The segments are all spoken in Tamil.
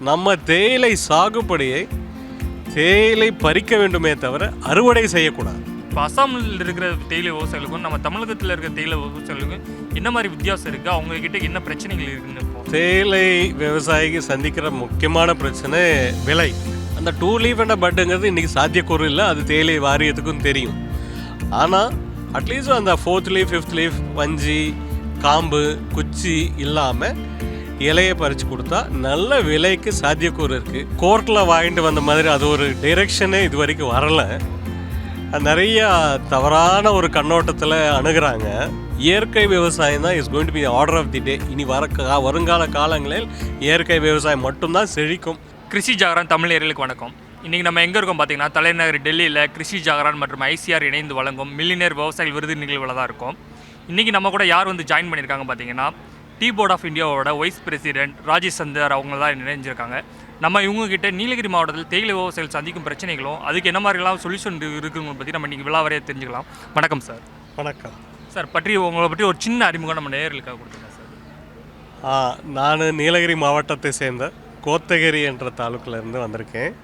நம்ம தேயிலை சாகுபடியை தேயிலை பறிக்க வேண்டுமே தவிர அறுவடை செய்யக்கூடாது. இப்போ அசாமில் இருக்கிற தேயிலை விவசாயிகளுக்கும் நம்ம தமிழகத்தில் இருக்கிற தேயிலை விவசாயிகளுக்கும் என்ன மாதிரி வித்தியாசம் இருக்குது அவங்க கிட்ட என்ன பிரச்சனைகள் இருக்குன்னு தேயிலை விவசாயிக்கு சந்திக்கிற முக்கியமான பிரச்சனை விலை. அந்த டூ லீஃப் என்ற பட்டுங்கிறது இன்றைக்கி சாத்தியக்கூறு இல்லை அது தேயிலை வாரியத்துக்கும் தெரியும். ஆனால் அட்லீஸ்ட் அந்த ஃபோர்த் லீஃப் ஃபிஃப்த் லீஃப் வஞ்சி காம்பு குச்சி இல்லாமல் இலையை பறித்து கொடுத்தா நல்ல விலைக்கு சாத்தியக்கூறு இருக்குது கோர்ட்டில் வாங்கிட்டு வந்த மாதிரி அது ஒரு டைரெக்ஷனே இது வரைக்கும் வரலை. நிறைய தவறான ஒரு கண்ணோட்டத்தில் அணுகிறாங்க. இயற்கை விவசாயம் தான் is going to be order of the day இனி வர வருங்கால காலங்களில் இயற்கை விவசாயம் மட்டும்தான் செழிக்கும். கிருஷி ஜாகரன் தமிழ் நேயர்களுக்கு வணக்கம். இன்றைக்கி நம்ம எங்கே இருக்கோம் பார்த்தீங்கன்னா தலைநகர் டெல்லியில் கிருஷி ஜாகரான் மற்றும் ஐசிஆர் இணைந்து வழங்கும் மில்லினியர் விவசாயிகள் விருது நிகழ்வில் தான் இருக்கும். இன்றைக்கி நம்ம கூட யார் வந்து ஜாயின் பண்ணியிருக்காங்க பார்த்தீங்கன்னா டீ போர்ட் ஆஃப் இந்தியாவோட வைஸ் பிரசிடென்ட் ராஜேஷ் சந்தர் அவங்க தான் இணைஞ்சிருக்காங்க நம்ம இவங்க கிட்ட நீலகிரி மாவட்டத்தில் தேயிலை விவசாயிகள் சந்திக்கும் பிரச்சனைகளும் அதுக்கு என்ன மாதிரிலாம் சொல்யூஷன் இருக்குங்க பற்றி நம்ம இன்றைக்கி விழாவறையாக தெரிஞ்சுக்கலாம். வணக்கம் சார் வணக்கம். சார் பற்றி உங்களை பற்றி ஒரு சின்ன அறிமுகம் நம்ம நேயர்களுக்காக கொடுத்துருக்கேன் சார் நான் நீலகிரி மாவட்டத்தை சேர்ந்த கோத்தகிரி என்ற தாலுக்கிலேருந்து வந்திருக்கேன்.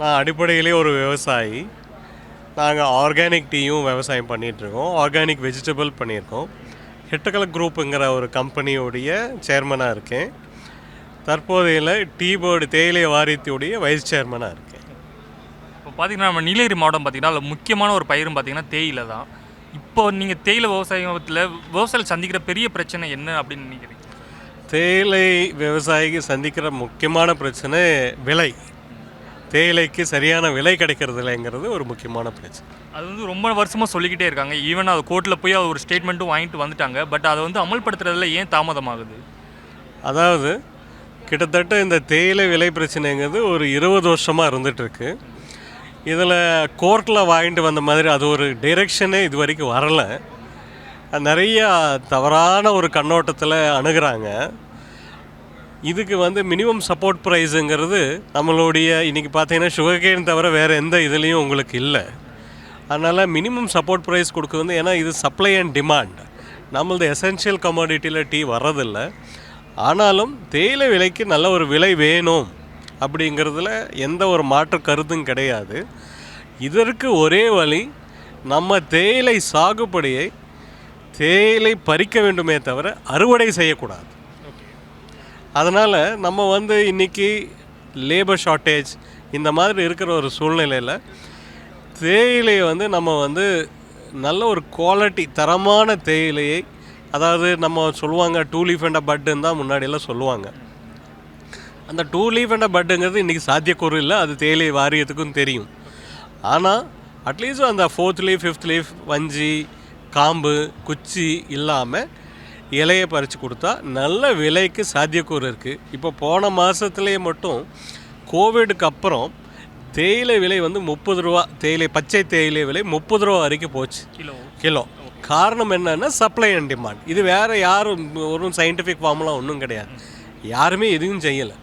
நான் அடிப்படையிலே ஒரு விவசாயி. நாங்கள் ஆர்கானிக் டீயும் விவசாயம் பண்ணிகிட்ருக்கோம் ஆர்கானிக் வெஜிடபிள் பண்ணியிருக்கோம். ஹெட்டகல் குரூப்புங்கிற ஒரு கம்பெனியோடைய சேர்மனாக இருக்கேன். தற்போதையில் டீ போர்டு தேயிலை வாரியத்துடைய வைஸ் சேர்மனாக இருக்கேன். இப்போ பார்த்தீங்கன்னா நம்ம நீலகிரி மாவட்டம் பார்த்தீங்கன்னா அதில் முக்கியமான ஒரு பயிரும் பார்த்தீங்கன்னா தேயிலை தான். இப்போ நீங்கள் தேயிலை விவசாயத்தில் விவசாயிகள் சந்திக்கிற பெரிய பிரச்சனை என்ன அப்படின்னு நினைக்கிறீங்க? தேயிலை விவசாயிக்கு சந்திக்கிற முக்கியமான பிரச்சனை விலை. தேயிலைக்கு சரியான விலை கிடைக்கிறது இல்லைங்கிறது ஒரு முக்கியமான பிரச்சனை. அது வந்து ரொம்ப வருஷமாக சொல்லிக்கிட்டே இருக்காங்க. ஈவன் அது கோர்ட்டில் போய் அது ஒரு ஸ்டேட்மெண்ட்டும் வாங்கிட்டு வந்துட்டாங்க. பட் அதை வந்து அமல்படுத்துறதுல ஏன் தாமதமாகுது? அதாவது கிட்டத்தட்ட இந்த தேயிலை விலை பிரச்சனைங்கிறது ஒரு இருபது வருஷமாக இருந்துகிட்ருக்கு இதில் கோர்ட்டில் வாங்கிட்டு வந்த மாதிரி அது ஒரு டைரெக்ஷனே இது வரைக்கும் வரலை. நிறைய தவறான ஒரு கண்ணோட்டத்தில் அணுகுறாங்க. இதுக்கு வந்து மினிமம் சப்போர்ட் ப்ரைஸுங்கிறது நம்மளுடைய இன்றைக்கி பார்த்தீங்கன்னா சுகர்கேன் தவிர வேறு எந்த இதுலேயும் உங்களுக்கு இல்லை. அதனால் மினிமம் சப்போர்ட் ப்ரைஸ் கொடுக்க வந்து ஏன்னா இது சப்ளை அண்ட் டிமாண்ட் நம்மளது எசென்ஷியல் கமாடிட்டியில் டீ வர்றதில்லை. ஆனாலும் தேயிலை விலைக்கு நல்ல ஒரு விலை வேணும் அப்படிங்கிறதுல எந்த ஒரு மாற்று கருத்தும் கிடையாது. இதற்கு ஒரே வழி நம்ம தேயிலை சாகுபடியை தேயிலை பறிக்க வேண்டுமே தவிர அறுவடை செய்யக்கூடாது. அதனால் நம்ம வந்து இன்றைக்கி லேபர் ஷார்ட்டேஜ் இந்த மாதிரி இருக்கிற ஒரு சூழ்நிலையில் தேயிலையை வந்து நம்ம வந்து நல்ல ஒரு குவாலிட்டி தரமான தேயிலையை அதாவது நம்ம சொல்லுவாங்க டூ லீஃப் அண்ட் பட்டுன்னு தான் முன்னாடியெல்லாம் சொல்லுவாங்க. அந்த டூ லீஃப் அண்ட் பட்டுங்கிறது இன்றைக்கி சாத்தியக்கூறு இல்லை அது தேயிலை வாரியத்துக்கும் தெரியும். ஆனால் அட்லீஸ்ட் அந்த ஃபோர்த் லீஃப் ஃபிஃப்த் லீஃப் வஞ்சி காம்பு குச்சி இல்லாமல் இலையை பறித்து கொடுத்தா நல்ல விலைக்கு சாத்தியக்கூறு இருக்குது இப்போ போன மாதத்துலேயே மட்டும் கோவிடுக்கு அப்புறம் தேயிலை விலை வந்து முப்பது ரூபா தேயிலை பச்சை தேயிலை விலை முப்பது ரூபா வரைக்கும் போச்சு. கிலோ. கிலோ. காரணம் என்னன்னா சப்ளை அண்ட் டிமாண்ட் இது வேறு யாரும் ஒரு சயின்டிஃபிக் ஃபார்முலா ஒன்றும் கிடையாது. யாருமே எதுவும் செய்யலை.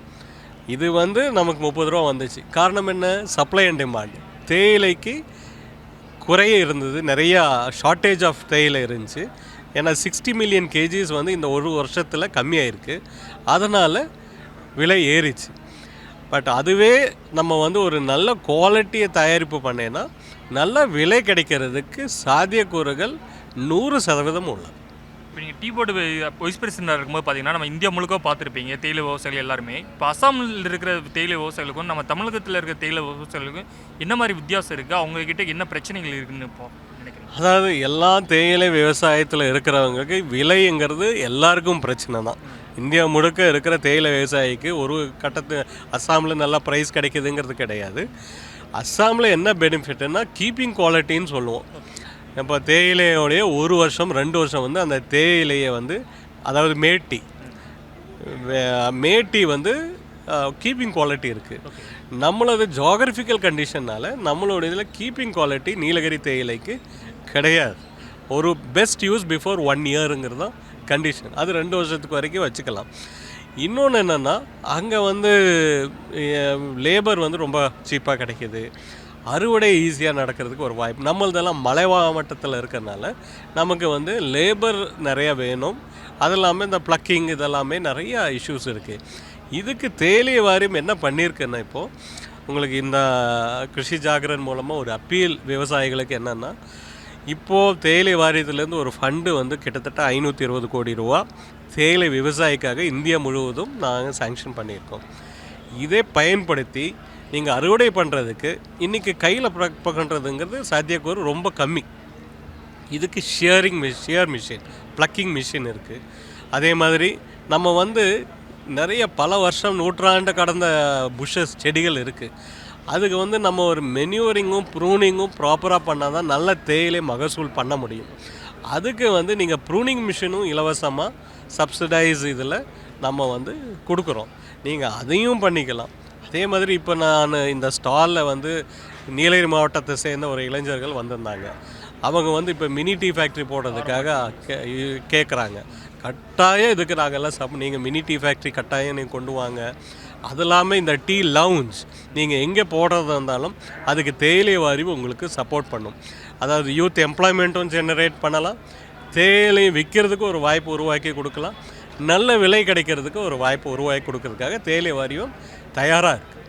இது வந்து நமக்கு முப்பது ரூபா வந்துச்சு. காரணம் என்ன? சப்ளை அண்ட் டிமாண்ட் தேயிலைக்கு குறைய இருந்தது. நிறையா ஷார்ட்டேஜ் ஆஃப் தேயிலை இருந்துச்சு. ஏன்னா சிக்ஸ்டி மில்லியன் கேஜிஸ் வந்து இந்த ஒரு வருஷத்தில் கம்மியாயிருக்கு. அதனால் விலை ஏறிச்சு. பட் அதுவே நம்ம வந்து ஒரு நல்ல குவாலிட்டியை தயாரிப்பு பண்ணேன்னா நல்ல விலை கிடைக்கிறதுக்கு சாத்தியக்கூறுகள் நூறு சதவீதம் உள்ளது இப்போ நீங்கள் டீ போர்டு வைஸ் பிரசிடென்டாக இருக்கும்போது பார்த்தீங்கன்னா நம்ம இந்தியா முழுக்க பார்த்துருப்பீங்க தேயிலை விவசாயிகள் எல்லாருமே. இப்போ அசாமில் இருக்கிற தேயிலை விவசாயிகளுக்கும் நம்ம தமிழகத்தில் இருக்கிற தேயிலை விவசாயிகளுக்கும் என்ன மாதிரி வித்தியாசம் இருக்குது அவங்கக்கிட்ட என்ன பிரச்சனைகள் இருக்குன்னு இப்போ அதாவது எல்லா தேயிலை விவசாயத்தில் இருக்கிறவங்களுக்கு விலைங்கிறது எல்லாருக்கும் பிரச்சனை தான் இந்தியா முழுக்க இருக்கிற தேயிலை விவசாயிக்கு ஒரு கட்டத்து அஸ்ஸாமில் நல்லா ப்ரைஸ் கிடைக்குதுங்கிறது கிடையாது. அஸ்ஸாமில் என்ன பெனிஃபிட்னா கீப்பிங் குவாலிட்டின்னு சொல்லுவோம். இப்போ தேயிலையோடைய ஒரு வருஷம் ரெண்டு வருஷம் வந்து அந்த தேயிலையை வந்து அதாவது மேட்டி மேட்டி வந்து கீப்பிங் குவாலிட்டி இருக்குது நம்மளது ஜாகிரபிக்கல் கண்டிஷன்னால் நம்மளோட இதில் கீப்பிங் குவாலிட்டி நீலகிரி தேயிலைக்கு கிடையாது. ஒரு பெஸ்ட் யூஸ் பிஃபோர் ஒன் இயருங்கிறது தான் கண்டிஷன் அது ரெண்டு வருஷத்துக்கு வரைக்கும் வச்சுக்கலாம். இன்னொன்று என்னென்னா அங்கே வந்து லேபர் வந்து ரொம்ப சீப்பாக கிடைக்கிது. அறுவடை ஈஸியாக நடக்கிறதுக்கு ஒரு வாய்ப்பு. நம்மளதெல்லாம் மலை மாவட்டத்தில் இருக்கிறனால நமக்கு வந்து லேபர் நிறையா வேணும். அது இல்லாமல் இந்த ப்ளக்கிங் இதெல்லாமே நிறையா இஷ்யூஸ் இருக்குது இதுக்கு தேலிய வாரியம் என்ன பண்ணியிருக்குன்னா இப்போது உங்களுக்கு இந்த கிருஷி ஜாகரன் மூலமாக ஒரு அப்பீல் விவசாயிகளுக்கு என்னென்னா இப்போது தேயிலை வாரியத்துலேருந்து ஒரு ஃபண்டு வந்து கிட்டத்தட்ட ஐநூற்றி இருபது கோடி ரூபா. தேயிலை விவசாயிக்காக இந்தியா முழுவதும் நாங்கள் சேங்ஷன் பண்ணியிருக்கோம். இதை பயன்படுத்தி நீங்கள் அறுவடை பண்ணுறதுக்கு இன்றைக்கி கையில் பண்ணுறதுங்கிறது சாத்தியக்கூறு ரொம்ப கம்மி. இதுக்கு ஷியரிங் மிஷ் ஷியர் மிஷின் ப்ளக்கிங் மிஷின் இருக்குது அதே மாதிரி நம்ம வந்து நிறைய பல வருஷம் நூற்றாண்டு கடந்த புஷஸ் செடிகள் இருக்குது அதுக்கு வந்து நம்ம ஒரு மெனியூரிங்கும் ப்ரூனிங்கும் ப்ராப்பராக பண்ணால் தான் நல்ல தேயிலை மகசூல் பண்ண முடியும். அதுக்கு வந்து நீங்கள் ப்ரூனிங் மிஷினும் இலவசமாக சப்சிடைஸ் இதில் நம்ம வந்து கொடுக்குறோம். நீங்கள் அதையும் பண்ணிக்கலாம். அதே மாதிரி இப்போ நான் இந்த ஸ்டாலில் வந்து நீலகிரி மாவட்டத்தை சேர்ந்த ஒரு இளைஞர்கள் வந்திருந்தாங்க. அவங்க வந்து இப்போ மினி டீ ஃபேக்ட்ரி போடுறதுக்காக கே கேட்குறாங்க கட்டாயம் இதுக்கு நாங்கள்லாம் சப் நீங்கள் மினி டீ ஃபேக்ட்ரி கட்டாயம் நீங்கள் கொண்டு வாங்க. அது இல்லாமல் இந்த டீ லவுஞ்ச் நீங்கள் எங்கே போடுறதா இருந்தாலும் அதுக்கு தேயிலை வாரிவு உங்களுக்கு சப்போர்ட் பண்ணும். அதாவது யூத் எம்ப்ளாய்மெண்ட்டும் ஜெனரேட் பண்ணலாம். தேயிலை விற்கிறதுக்கு ஒரு வாய்ப்பு உருவாக்கி கொடுக்கலாம். நல்ல விலை கிடைக்கிறதுக்கு ஒரு வாய்ப்பு உருவாக்கி கொடுக்கறதுக்காக தேயிலை வாரியம் தயாராக இருக்குது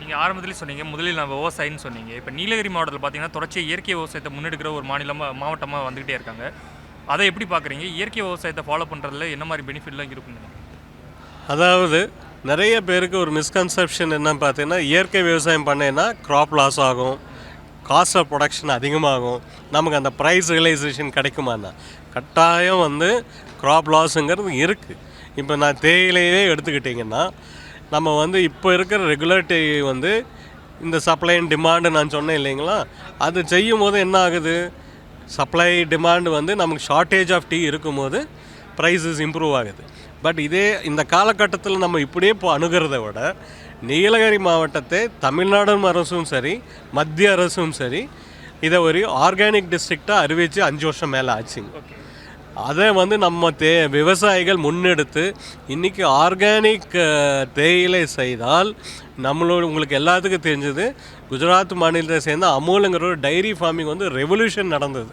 நீங்கள் ஆரம்பத்திலே சொன்னீங்க முதலில் நான் விவசாயின்னு சொன்னீங்க. இப்போ நீலகிரி மாவட்டத்தில் பார்த்தீங்கன்னா தொடர்ச்சியாக இயற்கை விவசாயத்தை முன்னெடுக்கிற ஒரு மாநிலமாக மாவட்டமாக வந்துக்கிட்டே இருக்காங்க. அதை எப்படி பார்க்குறீங்க இயற்கை விவசாயத்தை ஃபாலோ பண்ணுறதுல என்ன மாதிரி பெனிஃபிட்லாம் இருக்குங்க அதாவது நிறைய பேருக்கு ஒரு மிஸ்கன்செப்ஷன் என்னன்னு பார்த்தீங்கன்னா இயற்கை விவசாயம் பண்ணேன்னா க்ராப் லாஸ் ஆகும் காஸ்ட் ஆஃப் ப்ரொடக்ஷன் அதிகமாகும் நமக்கு அந்த ப்ரைஸ் ரியலைசேஷன் கிடைக்குமான்னா. கட்டாயம் வந்து க்ராப் லாஸுங்கிறது இருக்குது இப்போ நான் தேயிலையே எடுத்துக்கிட்டிங்கன்னா நம்ம வந்து இப்போ இருக்கிற ரெகுலேட்டரி வந்து இந்த சப்ளை அண்ட் டிமாண்டு நான் சொன்னேன் இல்லைங்களா? அது செய்யும் போது என்ன ஆகுது? சப்ளை டிமாண்டு வந்து நமக்கு ஷார்ட்டேஜ் ஆஃப் டீ இருக்கும்போது ப்ரைஸஸ் இம்ப்ரூவ் ஆகுது. பட் இதே இந்த காலகட்டத்தில் நம்ம இப்படியே இப்போ அணுகிறத விட நீலகிரி மாவட்டத்தை தமிழ்நாடு அரசும் சரி மத்திய அரசும் சரி இதை ஒரு ஆர்கானிக் டிஸ்ட்ரிக்டாக அறிவித்து அஞ்சு வருஷம் மேலே ஆச்சுங்க. அதை வந்து நம்ம தே விவசாயிகள் முன்னெடுத்து இன்றைக்கி ஆர்கானிக் தேயிலை செய்தால் நம்மளோட உங்களுக்கு எல்லாத்துக்கும் தெரிஞ்சது குஜராத் மாநிலத்தை சேர்ந்த அமூலுங்கிற ஒரு டைரி ஃபார்மிங் வந்து ரெவல்யூஷன் நடந்தது.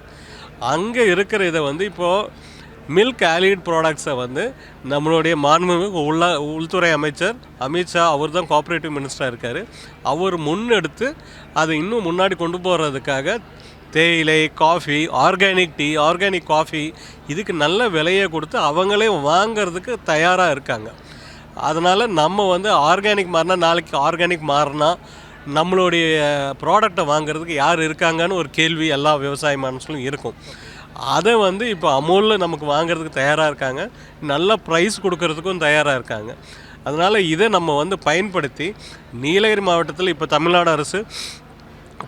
அங்கே இருக்கிற இதை வந்து இப்போது மில்க் ஆலிட் ப்ராடக்ட்ஸை வந்து நம்மளுடைய மாண்புமிகு உள்ள உள்துறை அமைச்சர் அமித்ஷா அவர் தான் கோஆப்ரேட்டிவ் மினிஸ்டராக இருக்கார். அவர் முன்னெடுத்து அதை இன்னும் முன்னாடி கொண்டு போகிறதுக்காக தேயிலை coffee organic tea organic coffee இதுக்கு நல்ல விலையை கொடுத்து அவங்களே வாங்கிறதுக்கு தயாராக இருக்காங்க. அதனால் நம்ம வந்து ஆர்கானிக் மாறினா நாளைக்கு ஆர்கானிக் மாறினா நம்மளுடைய ப்ராடக்டை வாங்குறதுக்கு யார் இருக்காங்கன்னு ஒரு கேள்வி எல்லா விவசாய மனசுலையும் இருக்கும். அதை வந்து இப்போ அமூலில் நமக்கு வாங்குறதுக்கு தயாராக இருக்காங்க. நல்ல ப்ரைஸ் கொடுக்கறதுக்கும் தயாராக இருக்காங்க. அதனால் இதை நம்ம வந்து பயன்படுத்தி நீலகிரி மாவட்டத்தில் இப்போ தமிழ்நாடு அரசு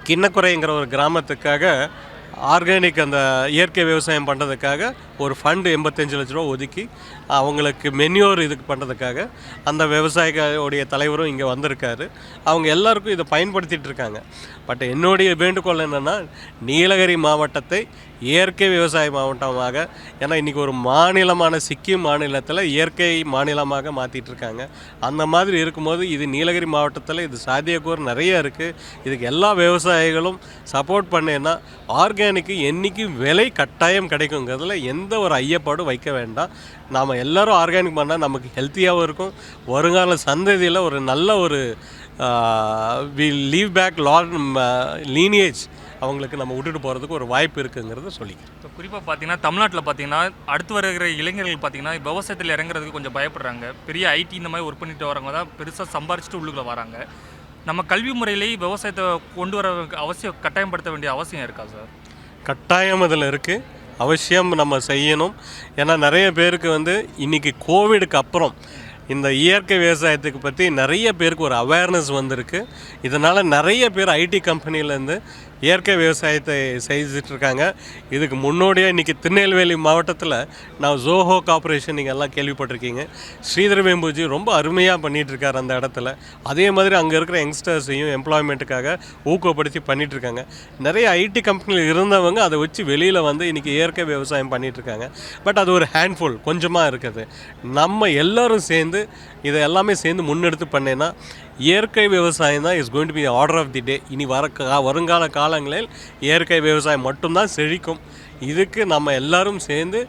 கிண்ணக்குறைங்கிற ஒரு கிராமத்துக்காக ஆர்கானிக் அந்த இயற்கை விவசாயம் பண்ணுறதுக்காக ஒரு ஃபண்டு எண்பத்தஞ்சு லட்ச ரூபா ஒதுக்கி அவங்களுக்கு மென்யூர் இதுக்கு பண்ணுறதுக்காக அந்த விவசாயிகளுடைய தலைவரும் இங்கே வந்திருக்காரு. அவங்க எல்லாருக்கும் இதை பயன்படுத்திகிட்டு இருக்காங்க. பட் என்னுடைய வேண்டுகோள் என்னென்னா நீலகிரி மாவட்டத்தை இயற்கை விவசாய மாவட்டமாக ஏன்னா இன்றைக்கி ஒரு மாநிலமான சிக்கிம் மாநிலத்தில் இயற்கை மாநிலமாக மாற்றிட்டு இருக்காங்க. அந்த மாதிரி இருக்கும்போது இது நீலகிரி மாவட்டத்தில் இது சாத்தியக்கூறு நிறைய இருக்குது இதுக்கு எல்லா விவசாயிகளும் சப்போர்ட் பண்ணேன்னா ஆர்கானிக்கு என்றைக்கு விலை கட்டாயம் கிடைக்குங்கிறதுல எந்த ஒரு ஐயப்பாடும் வைக்க வேண்டாம். நாம் எல்லாரும் ஆர்கானிக் பண்ணால் நமக்கு ஹெல்த்தியாகவும் இருக்கும். வருங்கால சந்ததியில் ஒரு நல்ல ஒரு we leave back lot lineage அவங்களுக்கு நம்ம விட்டுட்டு போகிறதுக்கு ஒரு வாய்ப்பு இருக்குங்கிறத சொல்லிக்கிறேன். இப்போ குறிப்பாக பார்த்தீங்கன்னா தமிழ்நாட்டில் பார்த்தீங்கன்னா அடுத்து வருகிற இளைஞர்கள் பார்த்தீங்கன்னா விவசாயத்தில் இறங்குறதுக்கு கொஞ்சம் பயப்படுறாங்க. பெரிய ஐடி இந்த மாதிரி ஒர்க் பண்ணிட்டு வரவங்க தான் பெருசாக சம்பாரிச்சிட்டு உள்ளுக்குள்ள வராங்க. நம்ம கல்வி முறையிலேயே விவசாயத்தை கொண்டு வர அவசியம் கட்டாயப்படுத்த வேண்டிய அவசியம் இருக்கா சார்? கட்டாயம் அதில் இருக்குது அவசியம் நம்ம செய்யணும். ஏன்னா நிறைய பேருக்கு வந்து இன்றைக்கி கோவிடுக்கு அப்புறம் இந்த இயற்கை விவசாயத்துக்கு பற்றி நிறைய பேருக்கு ஒரு அவேர்னஸ் வந்திருக்கு. இதனால் நிறைய பேர் ஐடி கம்பெனிலேருந்து இயற்கை விவசாயத்தை செய்துட்டு இருக்காங்க இதுக்கு முன்னோடியாக இன்றைக்கி திருநெல்வேலி மாவட்டத்தில் நான் ஜோஹோ கார்ப்பரேஷன் நீங்கள் எல்லாம் கேள்விப்பட்டிருக்கீங்க. ஸ்ரீதர் வேம்பூஜி ரொம்ப அருமையாக பண்ணிகிட்டு இருக்கார் அந்த இடத்துல. அதே மாதிரி அங்கே இருக்கிற யங்ஸ்டர்ஸையும் எம்ப்ளாய்மெண்ட்டுக்காக ஊக்கப்படுத்தி பண்ணிகிட்ருக்காங்க இருக்காங்க நிறைய ஐடி கம்பெனியில் இருந்தவங்க அதை வச்சு வெளியில் வந்து இன்றைக்கி இயற்கை விவசாயம் பண்ணிகிட்ருக்காங்க இருக்காங்க பட் அது ஒரு ஹேண்ட்ஃபுல் கொஞ்சமாக இருக்குது. நம்ம எல்லாரும் சேர்ந்து இதை எல்லாமே சேர்ந்து முன்னெடுத்து பண்ணேன்னா இயற்கை விவசாயம் தான் is going to be order of the day இனி வர வருங்கால காலங்களில் இயற்கை விவசாயம் மட்டும்தான் செழிக்கும். இதுக்கு நம்ம எல்லாரும் சேர்ந்து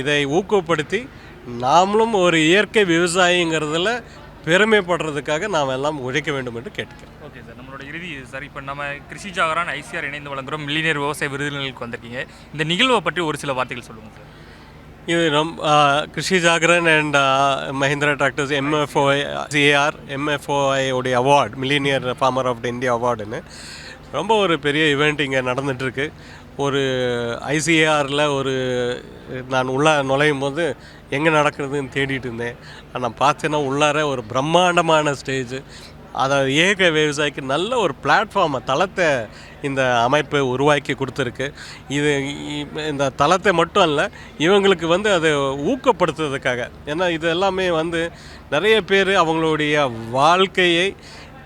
இதை ஊக்கப்படுத்தி நாமளும் ஒரு இயற்கை விவசாயிங்கிறதுல பெருமைப்படுறதுக்காக நாம் எல்லாம் உழைக்க வேண்டும் என்று கேட்டுக்கிறேன். ஓகே சார் நம்மளோட இறுதி சார் இப்போ நம்ம கிருஷி ஜாகரான் ஐசிஆர் இணைந்து வழங்குகிறோம் மில்லினியர் விவசாய விருதுகளுக்கு வந்திருக்கீங்க. இந்த நிகழ்வை பற்றி ஒரு சில வார்த்தைகள் சொல்லுங்கள் sir Krishi Jagran and Mahindra tractors MFO CAR MFOI உடைய award millionaire farmer of the India அவார்டுன்னு ரொம்ப ஒரு பெரிய ஈவெண்ட் இங்கே நடந்துகிட்ருக்கு ஒரு ஐசிஏஆரில் ஒரு நான் உள்ளே நுழையும் போது எங்கே நடக்கிறதுன்னு தேடிட்டு இருந்தேன். ஆனால் பார்த்தேன்னா உள்ளார ஒரு பிரம்மாண்டமான ஸ்டேஜ் அதை ஏக விவசாயிக்கு நல்ல ஒரு பிளாட்ஃபார்மை தளத்தை இந்த அமைப்பு உருவாக்கி கொடுத்துருக்கு. இது இந்த தளத்தை மட்டும் அல்ல இவங்களுக்கு வந்து அதை ஊக்கப்படுத்துறதுக்காக. ஏன்னா இது எல்லாமே வந்து நிறைய பேர் அவங்களுடைய வாழ்க்கையை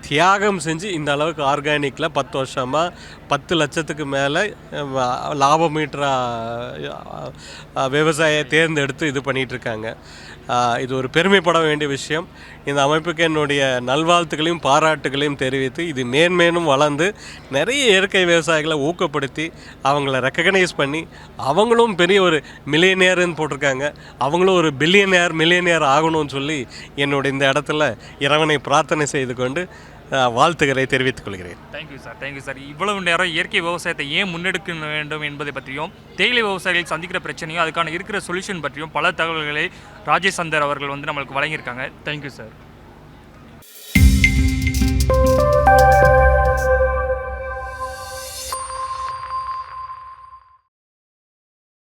தியாகம் செஞ்சு இந்த அளவுக்கு ஆர்கானிக்கில் பத்து வருஷமாக பத்து லட்சத்துக்கு மேலே லாபம் ஈட்டுற விவசாய தேர்ந்தெடுத்து இது பண்ணிகிட்டு இருக்காங்க இது ஒரு பெருமைப்பட வேண்டிய விஷயம். இந்த அமைப்புக்கு என்னுடைய நல்வாழ்த்துக்களையும் பாராட்டுகளையும் தெரிவித்து இது மேன்மேலும் வளர்ந்து நிறைய இயற்கை விவசாயிகளை ஊக்கப்படுத்தி அவங்கள ரெக்கக்னைஸ் பண்ணி அவங்களும் பெரிய ஒரு மில்லியனியர்னு போட்டிருக்காங்க. அவங்களும் ஒரு பில்லியனியர் மில்லியனியர் ஆகணும்னு சொல்லி என்னுடைய இந்த இடத்துல இறைவனை பிரார்த்தனை செய்து கொண்டு வாழ்த்துக்களை தெரிவித்துக் கொள்கிறேன். தேங்க்யூ சார் தேங்க்யூ சார் இவ்வளவு நேரம் இயற்கை விவசாயத்தை ஏன் முன்னெடுக்க வேண்டும் என்பதை பற்றியும் தேயிலை விவசாயிகள் சந்திக்கிற பிரச்சனையும் அதுக்கான இருக்கிற சொல்யூஷன் பற்றியும் பல தகவல்களை ராஜேஷ் சந்தர் அவர்கள் வந்து நம்மளுக்கு வழங்கியிருக்காங்க. Thank you sir